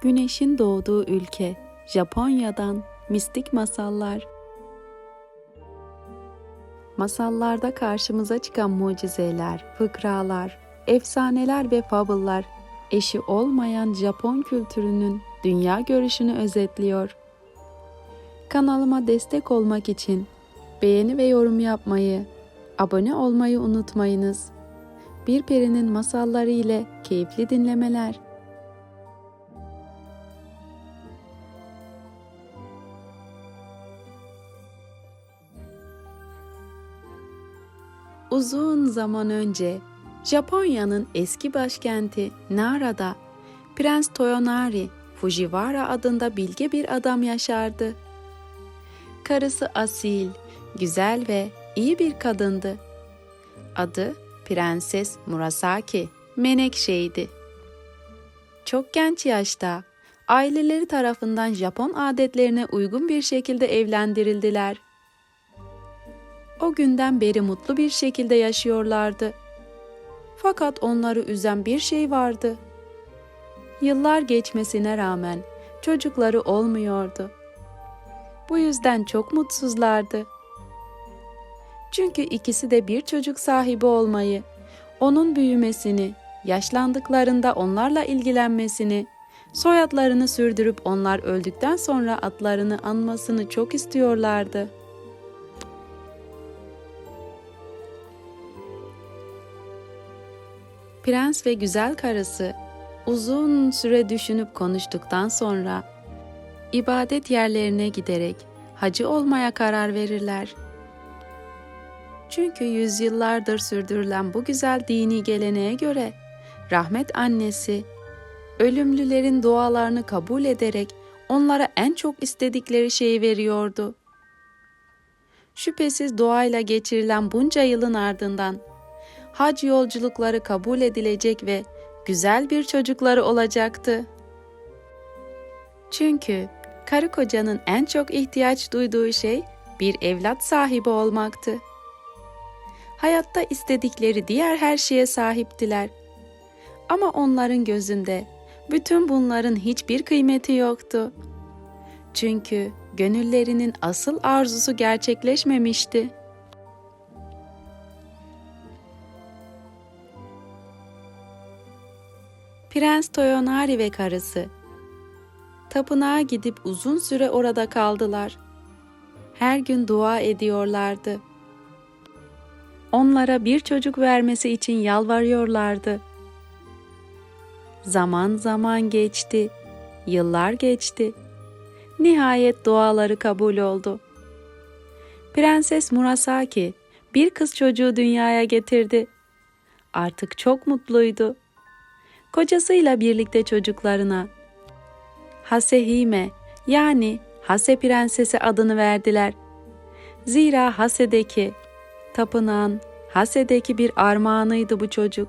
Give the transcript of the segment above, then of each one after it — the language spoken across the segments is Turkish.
Güneşin doğduğu ülke Japonya'dan mistik masallar. Masallarda karşımıza çıkan mucizeler, fıkralar, efsaneler ve fabıllar eşi olmayan Japon kültürünün dünya görüşünü özetliyor. Kanalıma destek olmak için beğeni ve yorum yapmayı, abone olmayı unutmayınız. Bir perinin masalları ile keyifli dinlemeler. Uzun zaman önce Japonya'nın eski başkenti Nara'da Prens Toyonari Fujiwara adında bilge bir adam yaşardı. Karısı asil, güzel ve iyi bir kadındı. Adı Prenses Murasaki Menekşe'ydi. Çok genç yaşta aileleri tarafından Japon adetlerine uygun bir şekilde evlendirildiler. O günden beri mutlu bir şekilde yaşıyorlardı. Fakat onları üzen bir şey vardı. Yıllar geçmesine rağmen çocukları olmuyordu. Bu yüzden çok mutsuzlardı. Çünkü ikisi de bir çocuk sahibi olmayı, onun büyümesini, yaşlandıklarında onlarla ilgilenmesini, soyadlarını sürdürüp onlar öldükten sonra adlarını anmasını çok istiyorlardı. Prens ve güzel karısı uzun süre düşünüp konuştuktan sonra ibadet yerlerine giderek hacı olmaya karar verirler. Çünkü yüzyıllardır sürdürülen bu güzel dini geleneğe göre rahmet annesi ölümlülerin dualarını kabul ederek onlara en çok istedikleri şeyi veriyordu. Şüphesiz duayla geçirilen bunca yılın ardından hac yolculukları kabul edilecek ve güzel bir çocukları olacaktı. Çünkü karı kocanın en çok ihtiyaç duyduğu şey bir evlat sahibi olmaktı. Hayatta istedikleri diğer her şeye sahiptiler. Ama onların gözünde bütün bunların hiçbir kıymeti yoktu. Çünkü gönüllerinin asıl arzusu gerçekleşmemişti. Prens Toyonari ve karısı tapınağa gidip uzun süre orada kaldılar. Her gün dua ediyorlardı. Onlara bir çocuk vermesi için yalvarıyorlardı. Zaman zaman geçti, yıllar geçti. Nihayet duaları kabul oldu. Prenses Murasaki bir kız çocuğu dünyaya getirdi. Artık çok mutluydu. Kocasıyla birlikte çocuklarına Hasehime yani Hase Prensesi adını verdiler. Zira Hase'deki tapınağın Hase'deki bir armağanıydı bu çocuk.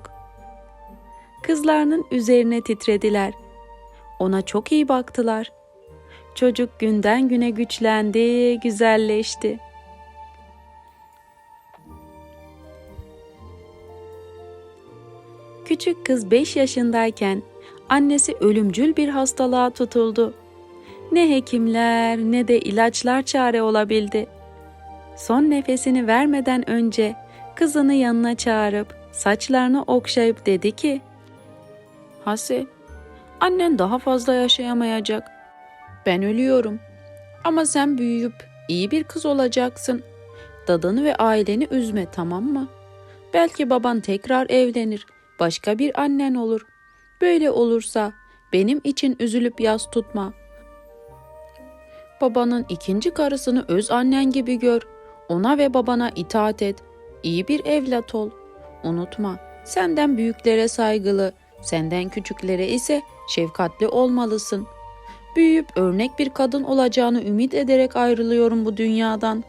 Kızlarının üzerine titrediler. Ona çok iyi baktılar. Çocuk günden güne güçlendi, güzelleşti. Küçük kız 5 yaşındayken annesi ölümcül bir hastalığa tutuldu. Ne hekimler ne de ilaçlar çare olabildi. Son nefesini vermeden önce kızını yanına çağırıp saçlarını okşayıp dedi ki: "Hase, annen daha fazla yaşayamayacak. Ben ölüyorum. Ama sen büyüyüp iyi bir kız olacaksın. Dadanı ve aileni üzme, tamam mı? Belki baban tekrar evlenir, başka bir annen olur. Böyle olursa benim için üzülüp yas tutma. Babanın ikinci karısını öz annen gibi gör. Ona ve babana itaat et. İyi bir evlat ol. Unutma, senden büyüklere saygılı, senden küçüklere ise şefkatli olmalısın. Büyüyüp örnek bir kadın olacağını ümit ederek ayrılıyorum bu dünyadan.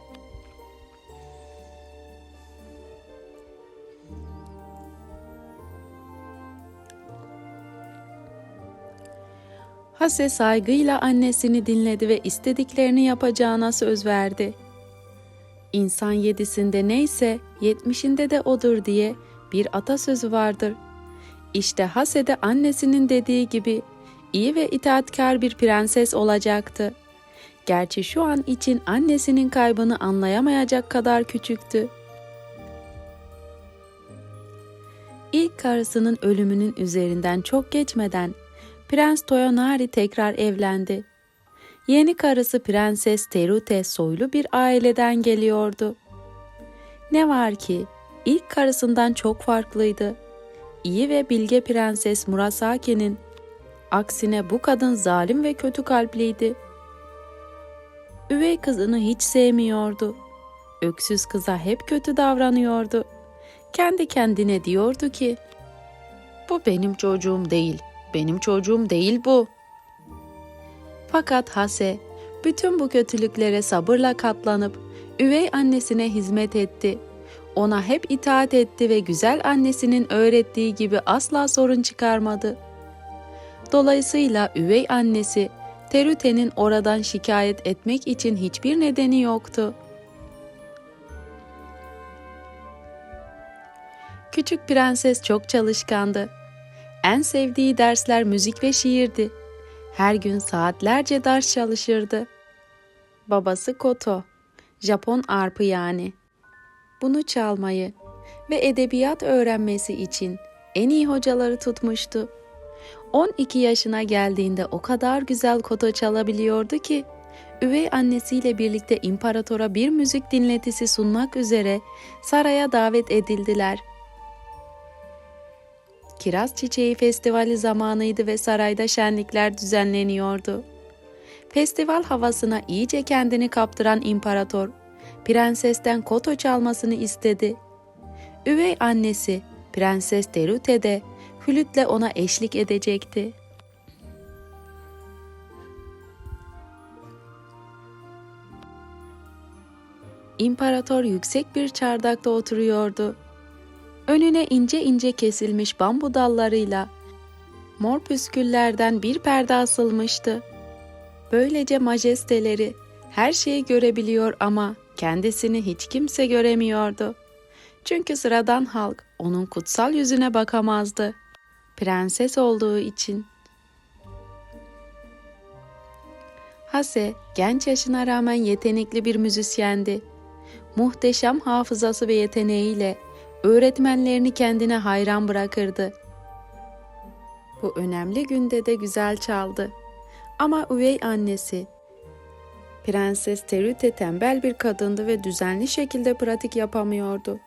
Hase saygıyla annesini dinledi ve istediklerini yapacağına söz verdi. İnsan yedisinde neyse yetmişinde de odur diye bir atasözü vardır. İşte Hase de annesinin dediği gibi iyi ve itaatkar bir prenses olacaktı. Gerçi şu an için annesinin kaybını anlayamayacak kadar küçüktü. İlk karısının ölümünün üzerinden çok geçmeden Prens Toyonari tekrar evlendi. Yeni karısı Prenses Terute soylu bir aileden geliyordu. Ne var ki ilk karısından çok farklıydı. İyi ve bilge Prenses Murasaki'nin aksine bu kadın zalim ve kötü kalpliydi. Üvey kızını hiç sevmiyordu. Öksüz kıza hep kötü davranıyordu. Kendi kendine diyordu ki, "Bu benim çocuğum değil. Benim çocuğum değil bu." Fakat Hase bütün bu kötülüklere sabırla katlanıp üvey annesine hizmet etti. Ona hep itaat etti ve güzel annesinin öğrettiği gibi asla sorun çıkarmadı. Dolayısıyla üvey annesi Terüte'nin oradan şikayet etmek için hiçbir nedeni yoktu. Küçük prenses çok çalışkandı. En sevdiği dersler müzik ve şiirdi. Her gün saatlerce ders çalışırdı. Babası Koto, Japon arpı yani. Bunu çalmayı ve edebiyat öğrenmesi için en iyi hocaları tutmuştu. 12 yaşına geldiğinde o kadar güzel koto çalabiliyordu ki, üvey annesiyle birlikte imparatora bir müzik dinletisi sunmak üzere saraya davet edildiler. Kiraz Çiçeği Festivali zamanıydı ve sarayda şenlikler düzenleniyordu. Festival havasına iyice kendini kaptıran imparator, prensesten koto çalmasını istedi. Üvey annesi, Prenses Terute de flütle ona eşlik edecekti. İmparator yüksek bir çardakta oturuyordu. Önüne ince ince kesilmiş bambu dallarıyla mor püsküllerden bir perde asılmıştı. Böylece majesteleri her şeyi görebiliyor ama kendisini hiç kimse göremiyordu. Çünkü sıradan halk onun kutsal yüzüne bakamazdı. Prenses olduğu için. Hase genç yaşına rağmen yetenekli bir müzisyendi. Muhteşem hafızası ve yeteneğiyle öğretmenlerini kendine hayran bırakırdı. Bu önemli günde de güzel çaldı. Ama üvey annesi Prenses Terute tembel bir kadındı ve düzenli şekilde pratik yapamıyordu.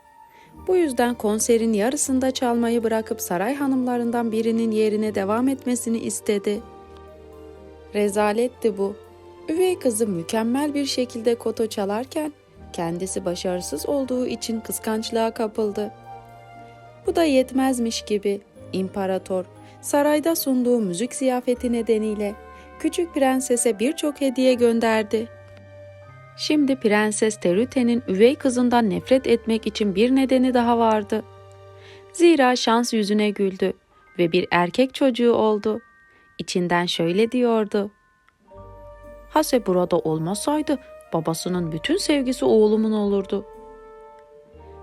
Bu yüzden konserin yarısında çalmayı bırakıp saray hanımlarından birinin yerine devam etmesini istedi. Rezaletti bu. Üvey kızı mükemmel bir şekilde koto çalarken kendisi başarısız olduğu için kıskançlığa kapıldı. Bu da yetmezmiş gibi imparator sarayda sunduğu müzik ziyafeti nedeniyle küçük prensese birçok hediye gönderdi. Şimdi Prenses Terüte'nin üvey kızından nefret etmek için bir nedeni daha vardı. Zira şans yüzüne güldü ve bir erkek çocuğu oldu. İçinden şöyle diyordu. Hase burada olmasaydı babasının bütün sevgisi oğlumun olurdu.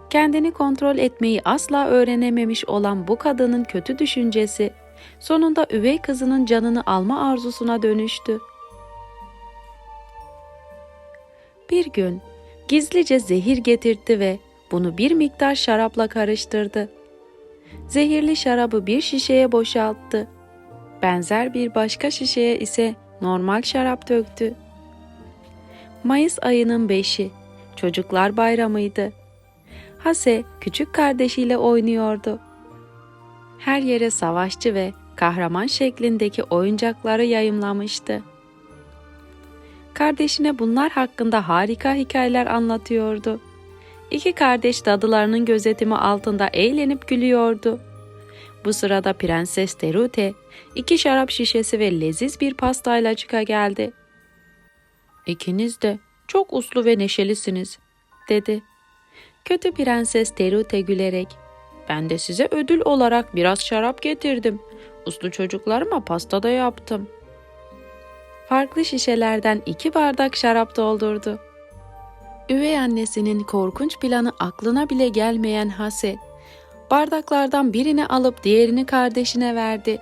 Kendini kontrol etmeyi asla öğrenememiş olan bu kadının kötü düşüncesi sonunda üvey kızının canını alma arzusuna dönüştü. Bir gün gizlice zehir getirtti ve bunu bir miktar şarapla karıştırdı. Zehirli şarabı bir şişeye boşalttı. Benzer bir başka şişeye ise normal şarap döktü. Mayıs ayının beşi, çocuklar bayramıydı. Hase küçük kardeşiyle oynuyordu. Her yere savaşçı ve kahraman şeklindeki oyuncakları yayımlamıştı. Kardeşine bunlar hakkında harika hikayeler anlatıyordu. İki kardeş dadılarının gözetimi altında eğlenip gülüyordu. Bu sırada Prenses Terute iki şarap şişesi ve leziz bir pastayla çıka geldi. İkiniz de çok uslu ve neşelisiniz, dedi. Kötü Prenses Terute gülerek, ben de size ödül olarak biraz şarap getirdim. Uslu çocuklarıma pasta da yaptım. Farklı şişelerden iki bardak şarap doldurdu. Üvey annesinin korkunç planı aklına bile gelmeyen Hase, bardaklardan birini alıp diğerini kardeşine verdi.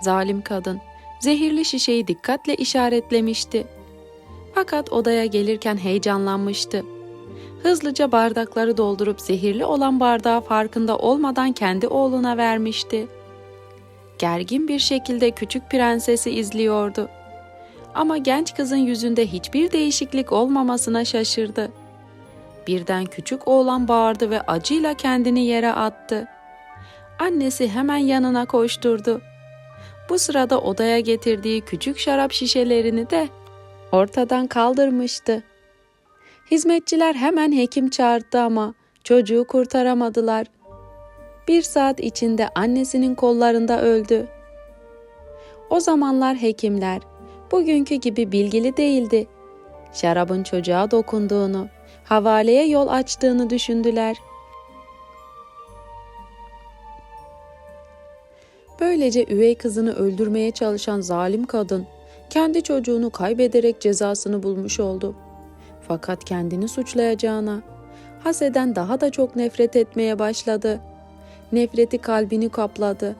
Zalim kadın zehirli şişeyi dikkatle işaretlemişti. Fakat odaya gelirken heyecanlanmıştı. Hızlıca bardakları doldurup zehirli olan bardağı farkında olmadan kendi oğluna vermişti. Gergin bir şekilde küçük prensesi izliyordu. Ama genç kızın yüzünde hiçbir değişiklik olmamasına şaşırdı. Birden küçük oğlan bağırdı ve acıyla kendini yere attı. Annesi hemen yanına koşturdu. Bu sırada odaya getirdiği küçük şarap şişelerini de ortadan kaldırmıştı. Hizmetçiler hemen hekim çağırdı ama çocuğu kurtaramadılar. Bir saat içinde annesinin kollarında öldü. O zamanlar hekimler bugünkü gibi bilgili değildi. Şarabın çocuğa dokunduğunu, havaleye yol açtığını düşündüler. Böylece üvey kızını öldürmeye çalışan zalim kadın kendi çocuğunu kaybederek cezasını bulmuş oldu. Fakat kendini suçlayacağına Hase'den daha da çok nefret etmeye başladı. Nefreti kalbini kapladı.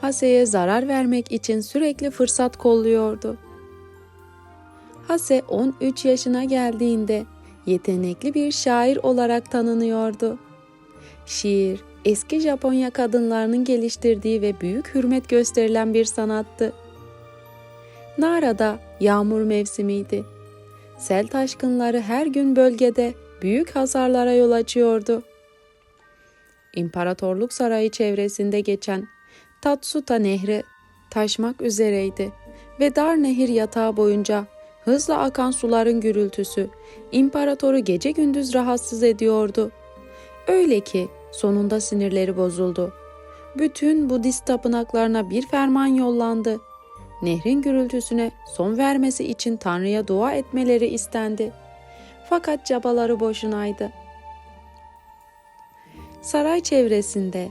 Hase'ye zarar vermek için sürekli fırsat kolluyordu. Hase 13 yaşına geldiğinde yetenekli bir şair olarak tanınıyordu. Şiir, eski Japonya kadınlarının geliştirdiği ve büyük hürmet gösterilen bir sanattı. Nara'da yağmur mevsimiydi. Sel taşkınları her gün bölgede büyük hasarlara yol açıyordu. İmparatorluk Sarayı çevresinde geçen Tatsuta Nehri taşmak üzereydi ve dar nehir yatağı boyunca hızla akan suların gürültüsü imparatoru gece gündüz rahatsız ediyordu. Öyle ki sonunda sinirleri bozuldu. Bütün Budist tapınaklarına bir ferman yollandı. Nehrin gürültüsüne son vermesi için Tanrı'ya dua etmeleri istendi. Fakat çabaları boşunaydı. Saray çevresinde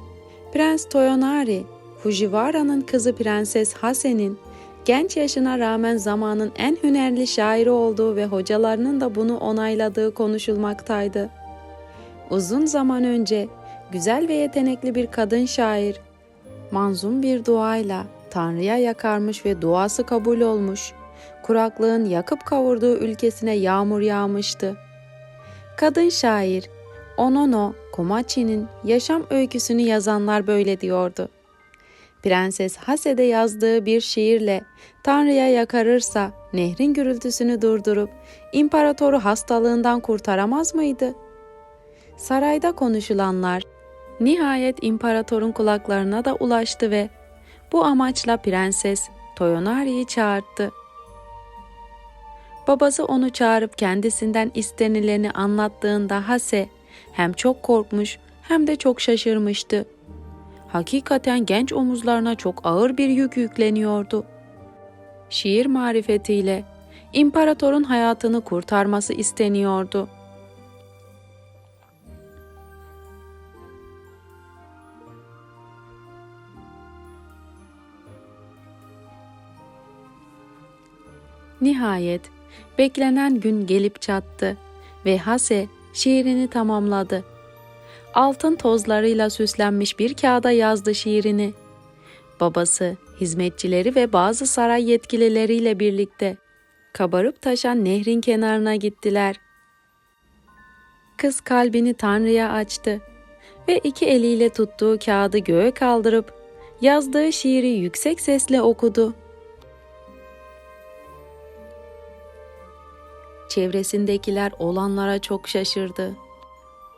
Prens Toyonari, Fujiwara'nın kızı Prenses Hase'nin genç yaşına rağmen zamanın en hünerli şairi olduğu ve hocalarının da bunu onayladığı konuşulmaktaydı. Uzun zaman önce güzel ve yetenekli bir kadın şair manzum bir duayla Tanrı'ya yakarmış ve duası kabul olmuş. Kuraklığın yakıp kavurduğu ülkesine yağmur yağmıştı. Kadın şair Onono Komachi'nin yaşam öyküsünü yazanlar böyle diyordu. Prenses Hase'de yazdığı bir şiirle Tanrı'ya yakarırsa nehrin gürültüsünü durdurup imparatoru hastalığından kurtaramaz mıydı? Sarayda konuşulanlar nihayet imparatorun kulaklarına da ulaştı ve bu amaçla prenses Toyonari'yi çağırdı. Babası onu çağırıp kendisinden istenileni anlattığında Hase hem çok korkmuş hem de çok şaşırmıştı. Hakikaten genç omuzlarına çok ağır bir yük yükleniyordu. Şiir marifetiyle imparatorun hayatını kurtarması isteniyordu. Nihayet beklenen gün gelip çattı ve Hase şiirini tamamladı. Altın tozlarıyla süslenmiş bir kağıda yazdı şiirini. Babası, hizmetçileri ve bazı saray yetkilileriyle birlikte kabarıp taşan nehrin kenarına gittiler. Kız kalbini Tanrı'ya açtı ve iki eliyle tuttuğu kağıdı göğe kaldırıp yazdığı şiiri yüksek sesle okudu. Çevresindekiler olanlara çok şaşırdı.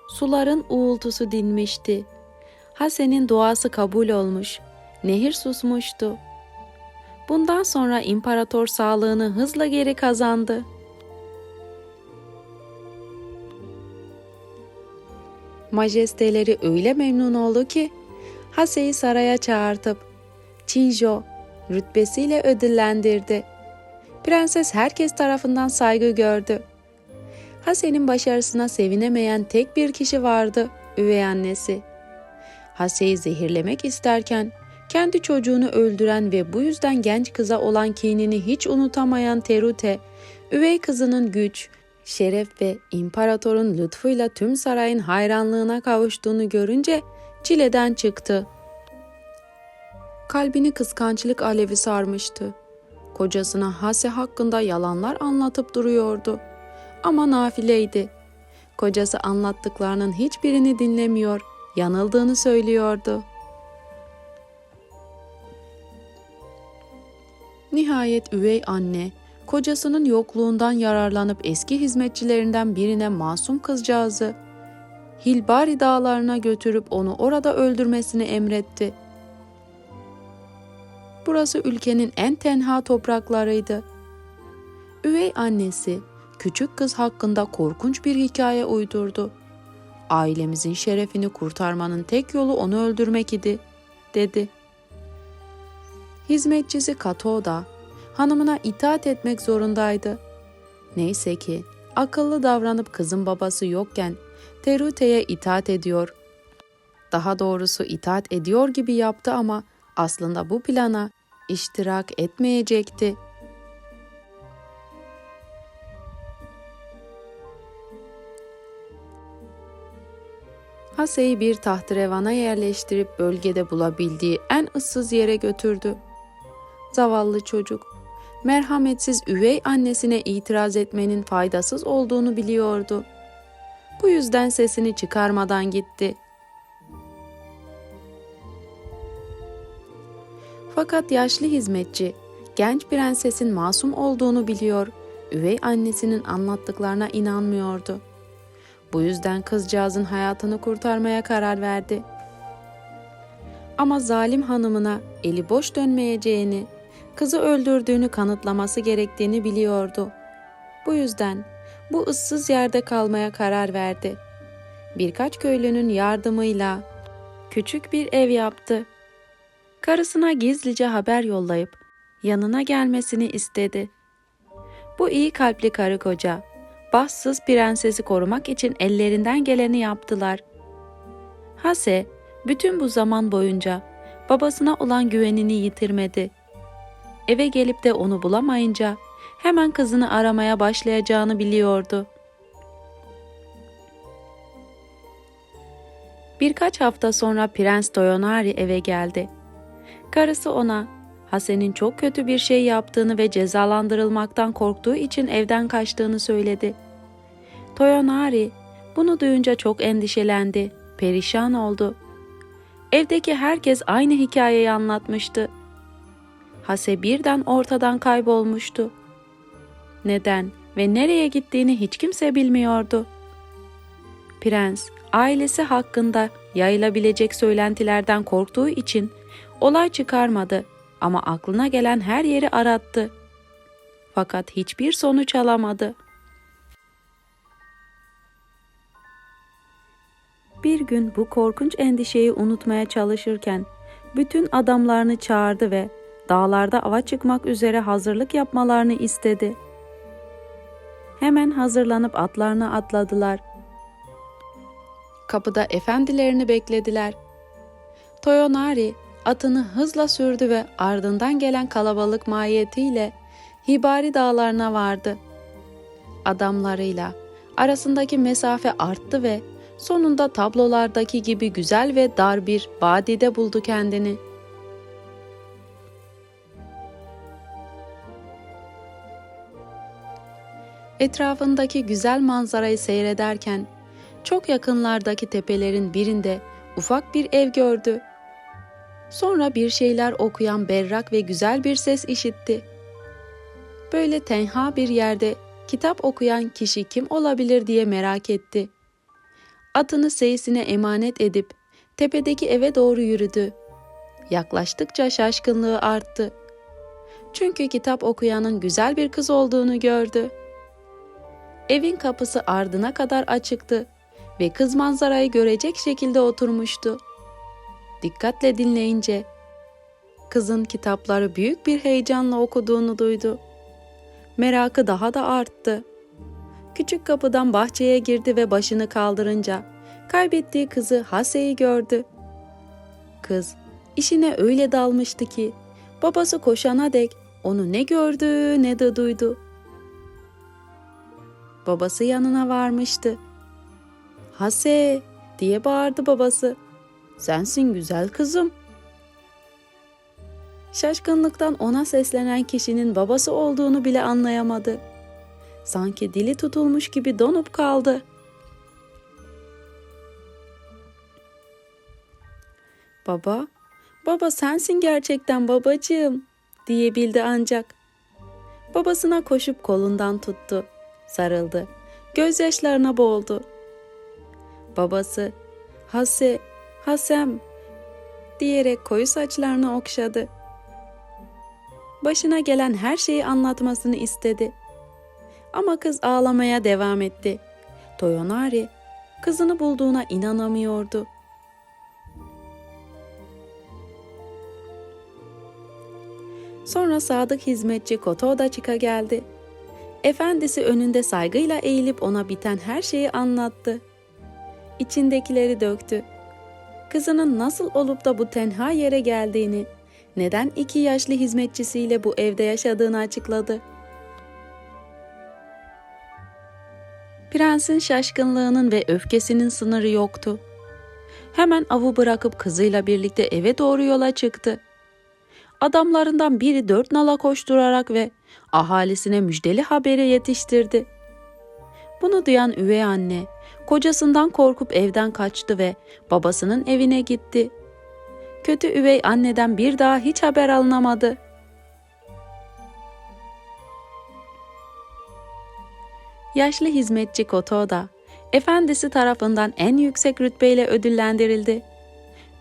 Suların uğultusu dinmişti. Hasen'in duası kabul olmuş. Nehir susmuştu. Bundan sonra imparator sağlığını hızla geri kazandı. Majesteleri öyle memnun oldu ki Hase'yi saraya çağırtıp Chinjo rütbesiyle ödüllendirdi. Prenses herkes tarafından saygı gördü. Hase'nin başarısına sevinemeyen tek bir kişi vardı, üvey annesi. Hase'yi zehirlemek isterken kendi çocuğunu öldüren ve bu yüzden genç kıza olan kinini hiç unutamayan Terute, üvey kızının güç, şeref ve imparatorun lütfuyla tüm sarayın hayranlığına kavuştuğunu görünce çileden çıktı. Kalbini kıskançlık alevi sarmıştı. Kocasına Hase hakkında yalanlar anlatıp duruyordu. Ama nafileydi. Kocası anlattıklarının hiçbirini dinlemiyor, yanıldığını söylüyordu. Nihayet üvey anne, kocasının yokluğundan yararlanıp eski hizmetçilerinden birine masum kızcağızı Hilbari dağlarına götürüp onu orada öldürmesini emretti. Burası ülkenin en tenha topraklarıydı. Üvey annesi küçük kız hakkında korkunç bir hikaye uydurdu. Ailemizin şerefini kurtarmanın tek yolu onu öldürmek idi, dedi. Hizmetçisi Kato da hanımına itaat etmek zorundaydı. Neyse ki akıllı davranıp kızın babası yokken Terute'ye itaat ediyor. Daha doğrusu itaat ediyor gibi yaptı ama aslında bu plana iştirak etmeyecekti. Hase'yi bir tahtrevana yerleştirip bölgede bulabildiği en ıssız yere götürdü. Zavallı çocuk, merhametsiz üvey annesine itiraz etmenin faydasız olduğunu biliyordu. Bu yüzden sesini çıkarmadan gitti. Fakat yaşlı hizmetçi genç prensesin masum olduğunu biliyor, üvey annesinin anlattıklarına inanmıyordu. Bu yüzden kızcağızın hayatını kurtarmaya karar verdi. Ama zalim hanımına eli boş dönmeyeceğini, kızı öldürdüğünü kanıtlaması gerektiğini biliyordu. Bu yüzden bu ıssız yerde kalmaya karar verdi. Birkaç köylünün yardımıyla küçük bir ev yaptı. Karısına gizlice haber yollayıp yanına gelmesini istedi. Bu iyi kalpli karı koca, bahtsız prensesi korumak için ellerinden geleni yaptılar. Hase, bütün bu zaman boyunca babasına olan güvenini yitirmedi. Eve gelip de onu bulamayınca hemen kızını aramaya başlayacağını biliyordu. Birkaç hafta sonra Prens Toyonari eve geldi. Karısı ona Hasen'in çok kötü bir şey yaptığını ve cezalandırılmaktan korktuğu için evden kaçtığını söyledi. Toyonari bunu duyunca çok endişelendi, perişan oldu. Evdeki herkes aynı hikayeyi anlatmıştı. Hase birden ortadan kaybolmuştu. Neden ve nereye gittiğini hiç kimse bilmiyordu. Prens, ailesi hakkında yayılabilecek söylentilerden korktuğu için olay çıkarmadı ama aklına gelen her yeri arattı. Fakat hiçbir sonuç alamadı. Bir gün bu korkunç endişeyi unutmaya çalışırken bütün adamlarını çağırdı ve dağlarda ava çıkmak üzere hazırlık yapmalarını istedi. Hemen hazırlanıp atlarına atladılar. Kapıda efendilerini beklediler. Toyonari atını hızla sürdü ve ardından gelen kalabalık mahiyetiyle Hibari dağlarına vardı. Adamlarıyla arasındaki mesafe arttı ve sonunda tablolardaki gibi güzel ve dar bir vadide buldu kendini. Etrafındaki güzel manzarayı seyrederken çok yakınlardaki tepelerin birinde ufak bir ev gördü. Sonra bir şeyler okuyan berrak ve güzel bir ses işitti. Böyle tenha bir yerde kitap okuyan kişi kim olabilir diye merak etti. Atını seyisine emanet edip tepedeki eve doğru yürüdü. Yaklaştıkça şaşkınlığı arttı. Çünkü kitap okuyanın güzel bir kız olduğunu gördü. Evin kapısı ardına kadar açıktı ve kız manzarayı görecek şekilde oturmuştu. Dikkatle dinleyince kızın kitapları büyük bir heyecanla okuduğunu duydu. Merakı daha da arttı. Küçük kapıdan bahçeye girdi ve başını kaldırınca kaybettiği kızı Hase'yi gördü. Kız işine öyle dalmıştı ki babası koşana dek onu ne gördü ne de duydu. Babası yanına varmıştı. Hase diye bağırdı babası. Sensin güzel kızım. Şaşkınlıktan ona seslenen kişinin babası olduğunu bile anlayamadı. Sanki dili tutulmuş gibi donup kaldı. Baba, baba sensin gerçekten babacığım diyebildi ancak. Babasına koşup kolundan tuttu, sarıldı, gözyaşlarına boğuldu. Babası, Hase, Hasem diyerek koyu saçlarını okşadı. Başına gelen her şeyi anlatmasını istedi. Ama kız ağlamaya devam etti. Toyonari kızını bulduğuna inanamıyordu. Sonra sadık hizmetçi Kotoda çıka geldi. Efendisi önünde saygıyla eğilip ona biten her şeyi anlattı. İçindekileri döktü. Kızının nasıl olup da bu tenha yere geldiğini, neden iki yaşlı hizmetçisiyle bu evde yaşadığını açıkladı. Prensin şaşkınlığının ve öfkesinin sınırı yoktu. Hemen avı bırakıp kızıyla birlikte eve doğru yola çıktı. Adamlarından biri dört nala koşturarak ve ahalisine müjdeli haberi yetiştirdi. Bunu duyan üvey anne kocasından korkup evden kaçtı ve babasının evine gitti. Kötü üvey anneden bir daha hiç haber alınamadı. Yaşlı hizmetçi Kotoda, efendisi tarafından en yüksek rütbeyle ödüllendirildi.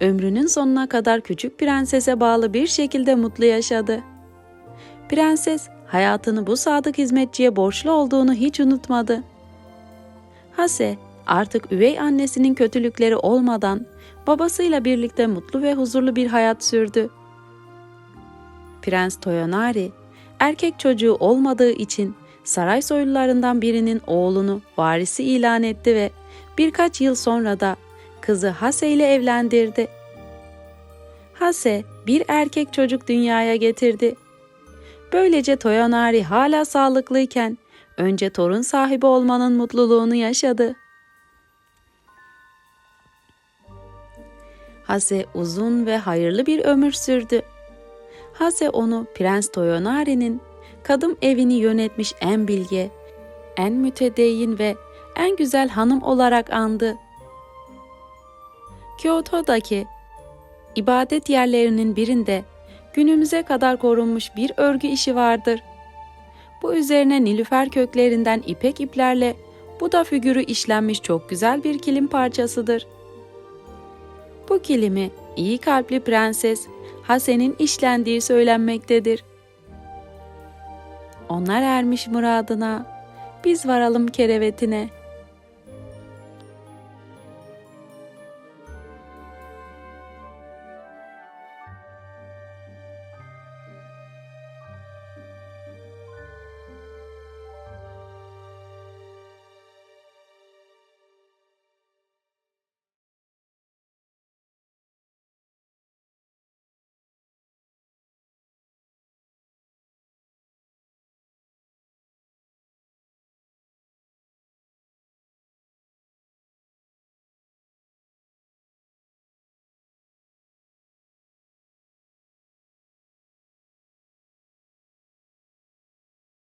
Ömrünün sonuna kadar küçük prensese bağlı bir şekilde mutlu yaşadı. Prenses hayatını bu sadık hizmetçiye borçlu olduğunu hiç unutmadı. Hase artık üvey annesinin kötülükleri olmadan babasıyla birlikte mutlu ve huzurlu bir hayat sürdü. Prens Toyonari erkek çocuğu olmadığı için saray soylularından birinin oğlunu varisi ilan etti ve birkaç yıl sonra da kızı Hase ile evlendirdi. Hase bir erkek çocuk dünyaya getirdi. Böylece Toyonari hala sağlıklıyken önce torun sahibi olmanın mutluluğunu yaşadı. Hase uzun ve hayırlı bir ömür sürdü. Hase onu Prens Toyonari'nin kadın evini yönetmiş en bilge, en mütedeyyin ve en güzel hanım olarak andı. Kyoto'daki ibadet yerlerinin birinde günümüze kadar korunmuş bir örgü işi vardır. Bu üzerine nilüfer köklerinden ipek iplerle Buda figürü işlenmiş çok güzel bir kilim parçasıdır. Bu kilimi iyi kalpli prenses Hasen'in işlendiği söylenmektedir. Onlar ermiş muradına, biz varalım kerevetine.''